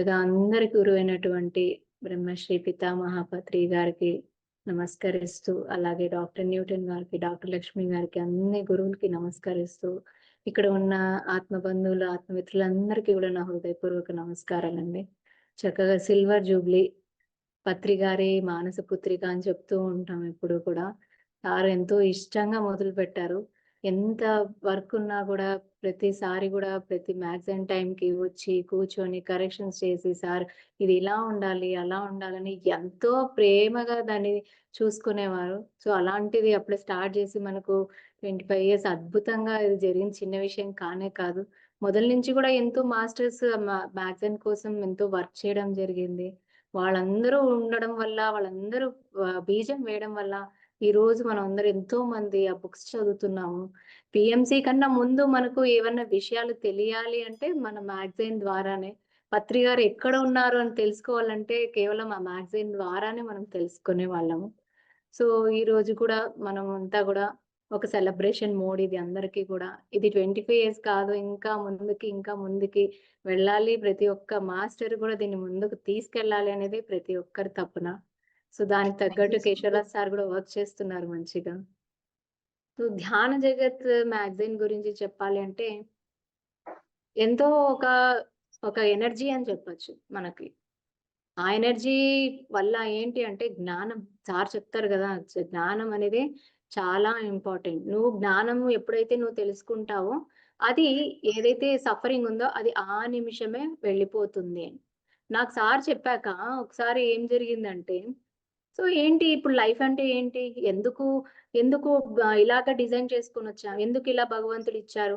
అందరి గురువైనటువంటి బ్రహ్మశ్రీ పితామహాపత్రి గారికి నమస్కరిస్తూ అలాగే డాక్టర్ న్యూటన్ గారికి డాక్టర్ లక్ష్మి గారికి అన్ని గురువులకి నమస్కరిస్తూ ఇక్కడ ఉన్న ఆత్మ బంధువులు ఆత్మమిత్రులందరికీ కూడా నా హృదయపూర్వక నమస్కారాలండి. చక్కగా సిల్వర్ జూబ్లీ పత్రి గారి మానస పుత్రిక అని చెప్తూ ఉంటాం ఎప్పుడు కూడా. సార్ ఎంతో ఇష్టంగా మొదలు పెట్టారు ఎంత వర్క్ ఉన్నా కూడా ప్రతిసారి కూడా ప్రతి మ్యాగజైన్ టైంకి వచ్చి కూర్చొని కరెక్షన్స్ చేసి సార్ ఇది ఇలా ఉండాలి అలా ఉండాలని ఎంతో ప్రేమగా దాన్ని చూసుకునేవారు. సో అలాంటిది అప్పుడే స్టార్ట్ చేసి మనకు ట్వంటీ ఫైవ్ ఇయర్స్ అద్భుతంగా ఇది జరిగిన చిన్న విషయం కానే కాదు. మొదల నుంచి కూడా ఎంతో మాస్టర్స్ మ్యాగజైన్ కోసం ఎంతో వర్క్ చేయడం జరిగింది. వాళ్ళందరూ ఉండడం వల్ల వాళ్ళందరూ బీజం వేయడం వల్ల ఈ రోజు మనం అందరూ ఎంతో మంది ఆ బుక్స్ చదువుతున్నాము. పిఎంసి కన్నా ముందు మనకు ఏమన్నా విషయాలు తెలియాలి అంటే మన మ్యాగజైన్ ద్వారానే. పత్రి గారు ఎక్కడ ఉన్నారు అని తెలుసుకోవాలంటే కేవలం ఆ మ్యాగజైన్ ద్వారానే మనం తెలుసుకునే వాళ్ళము. సో ఈ రోజు కూడా మనం అంతా కూడా ఒక సెలబ్రేషన్ మోడ్ ఇది అందరికీ కూడా. ఇది ట్వంటీ ఫైవ్ ఇయర్స్ కాదు ఇంకా ముందుకి ఇంకా ముందుకి వెళ్ళాలి. ప్రతి ఒక్క మాస్టర్ కూడా దీన్ని ముందుకు తీసుకెళ్ళాలి అనేది ప్రతి ఒక్కరి తప్పున. సో దానికి తగ్గట్టు కేశవరాజ్ సార్ కూడా వర్క్ చేస్తున్నారు మంచిగా. సో ధ్యాన జగత్ మ్యాగజైన్ గురించి చెప్పాలి అంటే ఎంతో ఒక ఒక ఎనర్జీ అని చెప్పొచ్చు మనకి. ఆ ఎనర్జీ వల్ల ఏంటి అంటే జ్ఞానం. సార్ చెప్తారు కదా జ్ఞానం అనేది చాలా ఇంపార్టెంట్. నువ్వు జ్ఞానం ఎప్పుడైతే నువ్వు తెలుసుకుంటావో అది ఏదైతే సఫరింగ్ ఉందో అది ఆ నిమిషమే వెళ్ళిపోతుంది నాకు సార్ చెప్పాక ఒకసారి ఏం జరిగిందంటే సో ఏంటి ఇప్పుడు లైఫ్ అంటే ఏంటి? ఎందుకు ఎందుకు ఇలాగ డిజైన్ చేసుకొని వచ్చాం? ఎందుకు ఇలా భగవంతుడు ఇచ్చారు?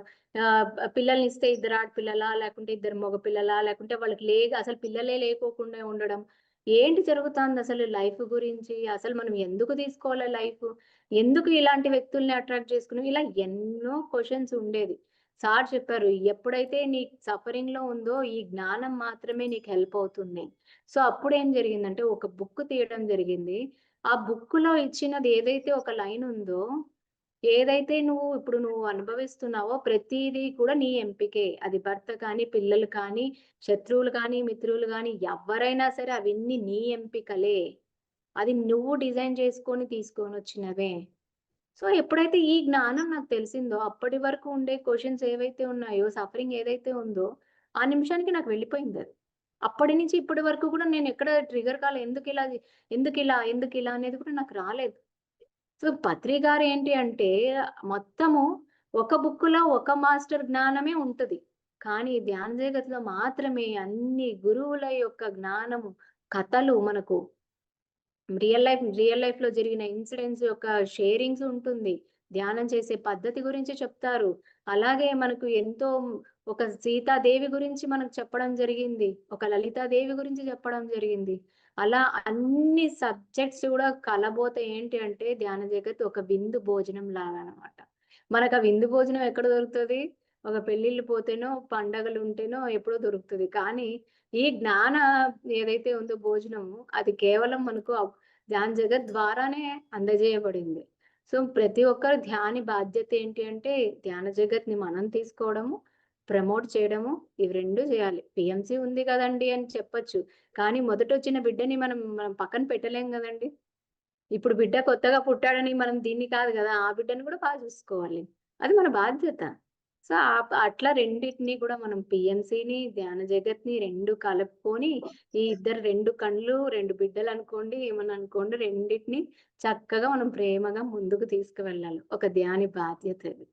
పిల్లల్ని ఇస్తే ఇద్దరు ఆడపిల్లలా? లేకుంటే ఇద్దరు మగ పిల్లలా లేకుంటే వాళ్ళకి లే అసలు పిల్లలే లేకోకుండా ఉండడం. ఏంటి జరుగుతుంది అసలు లైఫ్ గురించి? అసలు మనం ఎందుకు తీసుకోవాలి లైఫ్? ఎందుకు ఇలాంటి వ్యక్తుల్ని అట్రాక్ట్ చేసుకుని ఇలా ఎన్నో క్వశ్చన్స్ ఉండేది. సార్ చెప్పారు ఎప్పుడైతే నీ సఫరింగ్లో ఉందో ఈ జ్ఞానం మాత్రమే నీకు హెల్ప్ అవుతుంది. సో అప్పుడు ఏం జరిగిందంటే ఒక బుక్ తీయడం జరిగింది. ఆ బుక్లో ఇచ్చినది ఏదైతే ఒక లైన్ ఉందో ఏదైతే నువ్వు ఇప్పుడు నువ్వు అనుభవిస్తున్నావో ప్రతిదీ కూడా నీ ఎంపికే. అది భర్త కానీ పిల్లలు కానీ శత్రువులు కానీ మిత్రులు కానీ ఎవరైనా సరే అవన్నీ నీ ఎంపికలే. అది నువ్వు డిజైన్ చేసుకొని తీసుకొని వచ్చినవే. సో ఎప్పుడైతే ఈ జ్ఞానం నాకు తెలిసిందో అప్పటి వరకు ఉండే క్వశ్చన్స్ ఏవైతే ఉన్నాయో సఫరింగ్ ఏదైతే ఉందో ఆ నిమిషానికి నాకు వెళ్ళిపోయింది అది. అప్పటి నుంచి ఇప్పటి వరకు కూడా నేను ఎక్కడ ట్రిగర్ కాలే ఎందుకు ఇలా ఎందుకు ఇలా ఎందుకు ఇలా అనేది కూడా నాకు రాలేదు. సో పత్రి గారు ఏంటి అంటే మొత్తము ఒక బుక్లో ఒక మాస్టర్ జ్ఞానమే ఉంటుంది. కానీ ధ్యాన జగత్లో మాత్రమే అన్ని గురువుల యొక్క జ్ఞానము కథలు మనకు రియల్ లైఫ్ రియల్ లైఫ్లో జరిగిన ఇన్సిడెంట్స్ యొక్క షేరింగ్స్ ఉంటుంది. ధ్యానం చేసే పద్ధతి గురించి చెప్తారు. అలాగే మనకు ఎంతో ఒక సీతాదేవి గురించి మనకు చెప్పడం జరిగింది. ఒక లలితాదేవి గురించి చెప్పడం జరిగింది. అలా అన్ని సబ్జెక్ట్స్ కూడా కలబోత ఏంటి అంటే ధ్యాన జగత్ ఒక విందు భోజనం లాగా అనమాట మనకు ఆ విందు భోజనం ఎక్కడ దొరుకుతుంది? ఒక పెళ్ళిళ్ళు పోతేనో పండగలు ఉంటేనో ఎప్పుడో దొరుకుతుంది. కానీ ఈ జ్ఞాన ఏదైతే ఉందో భోజనము అది కేవలం మనకు ధ్యాన జగత్ ద్వారానే అందజేయబడింది. సో ప్రతి ఒక్కరు ధ్యాని బాధ్యత ఏంటి అంటే ధ్యాన జగత్ని మనం తీసుకోవడము ప్రమోట్ చేయడము ఇవి రెండు చేయాలి. పిఎంసి ఉంది కదండి అని చెప్పొచ్చు. కానీ మొదట వచ్చిన బిడ్డని మనం మనం పక్కన పెట్టలేం కదండి. ఇప్పుడు బిడ్డ కొత్తగా పుట్టాడని మనం దీన్ని కాదు కదా ఆ బిడ్డని కూడా బాగా చూసుకోవాలి. అది మన బాధ్యత. సో అట్లా రెండింటిని కూడా మనం పిఎంసిని ధ్యాన జగత్ని రెండు కలుపుకొని ఈ ఇద్దరు రెండు కండ్లు రెండు బిడ్డలు అనుకోండి ఏమని అనుకోండి రెండింటిని చక్కగా మనం ప్రేమగా ముందుకు తీసుకువెళ్ళాలి. ఒక ధ్యాని బాధ్యత అది